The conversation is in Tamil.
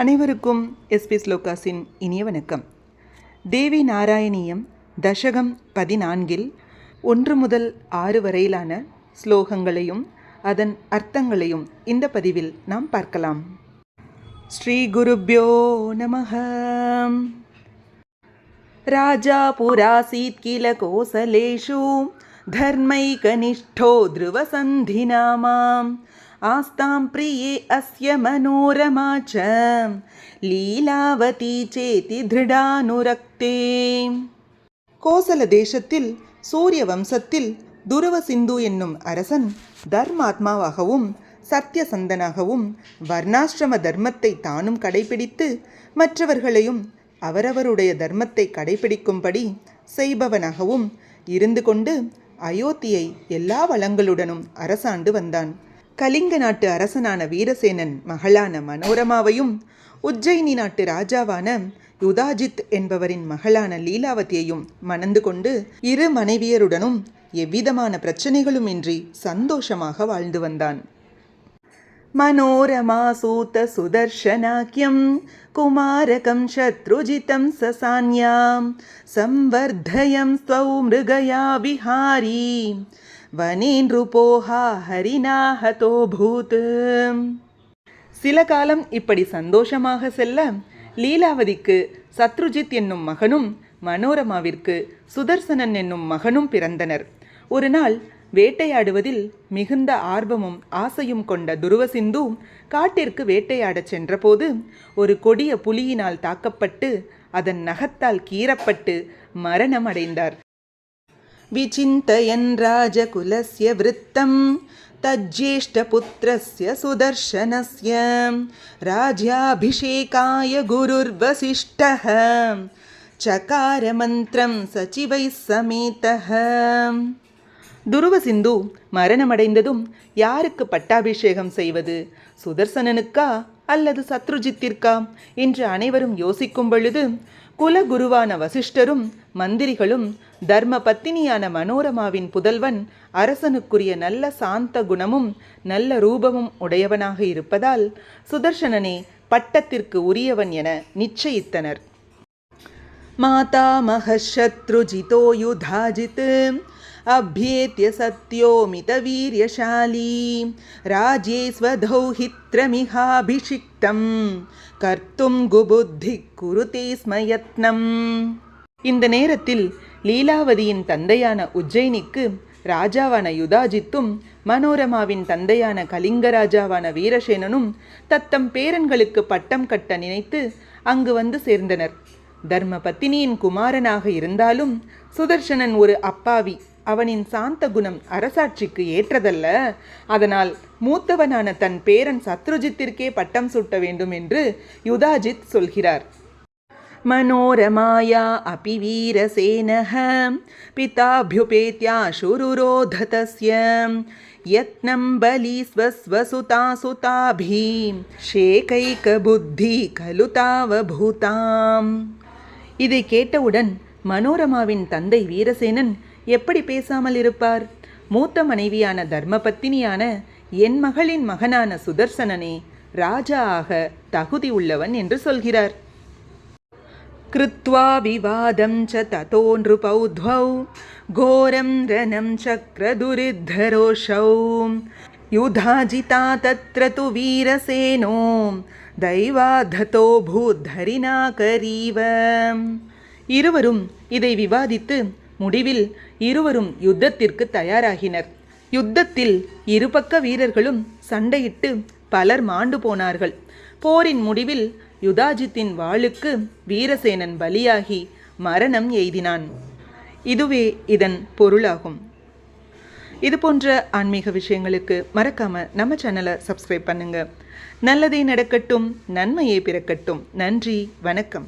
அனைவருக்கும் எஸ்பி ஸ்லோகாஸின் இனிய வணக்கம். தேவி நாராயணியம் தசகம் பதினான்கில் ஒன்று முதல் ஆறு வரையிலான ஸ்லோகங்களையும் அதன் அர்த்தங்களையும் இந்த பதிவில் நாம் பார்க்கலாம். ஸ்ரீ குருப்யோ நமக ராஜா புராசீத் கில கோசலேஷு தர்மைகனிஷ்டோ திருவசந்தினாமாம் आस्तां प्रिये अस्य मनोरमा च லீலாவதி சேதி திருடானுரக்தே கோசல தேசத்தில் சூரிய வம்சத்தில் துருவ சிந்து என்னும் அரசன் தர்மாத்மாவாகவும் சத்தியசந்தனாகவும் வர்ணாசிரம தர்மத்தை தானும் கடைபிடித்து மற்றவர்களையும் அவரவருடைய தர்மத்தை கடைபிடிக்கும்படி செய்பவனாகவும் இருந்து கொண்டு அயோத்தியை எல்லா வளங்களுடனும் அரசாண்டு வந்தான் கலிங்க நாட்டு அரசனான வீரசேனன் மகளான மனோரமாவையும் உஜ்ஜயினி நாட்டு ராஜாவான யுதாஜித் என்பவரின் மகளான லீலாவதியையும் மணந்து கொண்டு இரு மனைவியருடனும் எவ்விதமான பிரச்சனைகளும் இன்றி சந்தோஷமாக வாழ்ந்து வந்தான் मनोरमासूत सुदर्शनाख्यं कुमारकं शत्रुजितं ससान्यां संवर्धयं स्वौ मृगया विहारी வனே நృపోహா ஹரினா ஹதோ பூத். சில காலம் இப்படி சந்தோஷமாக செல்ல லீலாவதிக்கு சத்ருஜித் என்னும் மகனும் மனோரமாவிற்கு சுதர்சனன் என்னும் மகனும் பிறந்தனர். ஒரு நாள் வேட்டையாடுவதில் மிகுந்த ஆர்வமும் ஆசையும் கொண்ட துருவசிந்து காட்டிற்கு வேட்டையாடச் சென்றபோது ஒரு கொடிய புலியினால் தாக்கப்பட்டு அதன் நகத்தால் கீறப்பட்டு மரணம் அடைந்தார். विचिन्तयन् राजकुलस्य वृत्तं तज्ज्येष्ठपुत्रस्य सुदर्शनस्य राज्याभिषेकाय गुरुर्वसिष्ठः चकारमन्त्रं सचिवैः समेतः துருவசிந்து மரணமடைந்ததும் யாருக்கு பட்டாபிஷேகம் செய்வது சுதர்சனனுக்கா அல்லது சத்ருஜித்திற்கா? என்று அனைவரும் யோசிக்கும் பொழுது குலகுருவான வசிஷ்டரும் மந்திரிகளும் தர்ம பத்தினியான மனோரமாவின் புதல்வன் அரசனுக்குரிய நல்ல சாந்த குணமும் நல்ல ரூபமும் உடையவனாக இருப்பதால் சுதர்சனனே பட்டத்திற்கு உரியவன் என நிச்சயித்தனர். मातामहशत्रुजितो युधाजित् अभ्येत्य सत्योमितवीर्यशाली राज्ये स्वदौहित्रमिहाभिषिक्तं कर्तुं குபுத்தி குருதே ஸ்ம யத்னம் இந்த நேரத்தில் லீலாவதியின் தந்தையான உஜ்ஜயினிக்கு ராஜாவான யுதாஜித்தும் மனோரமாவின் தந்தையான கலிங்க ராஜாவான வீரசேனனும் தத்தம் பேரன்களுக்கு பட்டம் கட்ட நினைத்து அங்கு வந்து சேர்ந்தனர் தர்ம பத்தினியின் குமாரனாக இருந்தாலும் சுதர்சனன் ஒரு அப்பாவி அவனின் சாந்த குணம் அரசாட்சிக்கு ஏற்றதல்ல அதனால் மூத்தவனான தன் பேரன் சத்ருஜித்திற்கே பட்டம் சூட்ட வேண்டும் என்று யுதாஜித் சொல்கிறார் मनोरमाया अपि वीरसेनः पिताभ्युपेत्याशुरुरोधतस्य यत्नं बलि स्वस्वसुतासुताभिः शेकैकबुद्धि खलु तावभूताम् இதை கேட்டவுடன் மனோரமாவின் தந்தை வீரசேனன் எப்படி பேசாமல் இருப்பார்? மூத்த மனைவியான தர்மபத்தினியான என் மகளின் மகனான சுதர்சனனே ராஜா ஆக தகுதி உள்ளவன் என்று சொல்கிறார். கிருத்வா விவாதம் ச ததோ நృபௌத்வௌ கோரம் ரணம் சக்கர துரித்தரோஷௌ युधाजिता तत्र तु वीरसेनो दैवाधतो भूद्धरिणाकरीव இருவரும் இதை விவாதித்து முடிவில் இருவரும் யுத்தத்திற்கு தயாராகினர் யுத்தத்தில் இருபக்க வீரர்களும் சண்டையிட்டு பலர் மாண்டு போனார்கள் போரின் முடிவில் யுதாஜித்தின் வாளுக்கு வீரசேனன் பலியாகி மரணம் எய்தினான் இதுவே இதன் பொருளாகும் இது போன்ற ஆன்மீக விஷயங்களுக்கு மறக்காம நம்ம சேனலை சப்ஸ்கிரைப் பண்ணுங்க. நல்லதே நடக்கட்டும் நன்மையே பிறக்கட்டும். நன்றி வணக்கம்.